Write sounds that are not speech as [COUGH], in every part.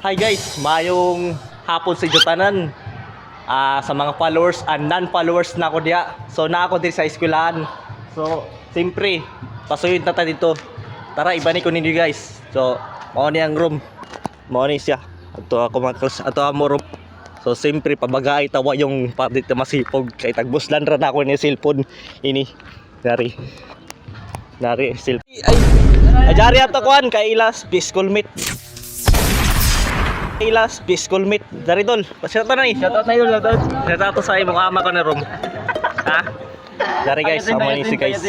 Hi guys, mayong hapon sa Jutanan. Ah, sa mga followers and non-followers na ako diya. So na ako din sa eskwelahan. So, siyempre, pasuyin na ta dito. Tara, iba ni ko ninyo guys. So, mao ni ang room. Mao ni siya. Ato ako mga ato amo room. So, siyempre, pabagay tawa yung pablit na masipog. Kay tagbuslan ra na ako ni cellphone. Ini, dari. Dari, cellphone. Ay, Ajari ato kuan kay ilas school meet. Ilas school meet. Dari dol. Pasya to na ni. Shoutout na yun. Shout out to sa imong ama ko na room. Ha? Dari guys, sama ni si guys.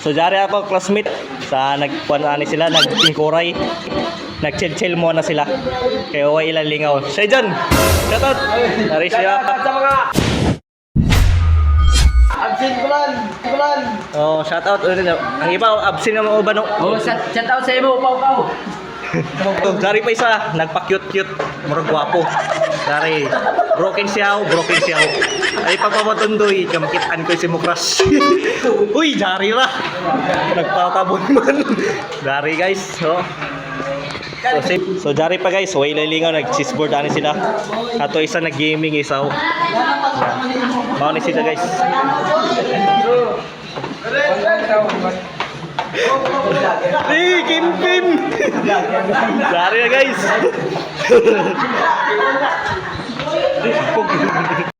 So jari ako classmate sa nagkuan ani sila nagtingkuray. Nag-chill-chill mo na sila. Kaya way ilang lingaw. Siya dyan! Shout out! Dari siya. sa mga Absent bulan, bulan. Oh, shout out. Ang iba, absent ng mga uban. no? Oh, shout, shoutout sa imo, pau pau. Oh, Dari pa isa, nagpa-cute-cute, murag gwapo. Dari, broken siya, broken siya. Ay pagpapatundoy, kamkitan ko si Mukras. [LAUGHS] Uy, Dari ra. Nagpatabon man. Dari guys, so. So, si- so Dari pa guys, way lalingaw, nag-chessboard ani sila. Ato isa nag-gaming, isa. Mao ni sila guys. Hey, Kim Kim! Na guys! [LAUGHS]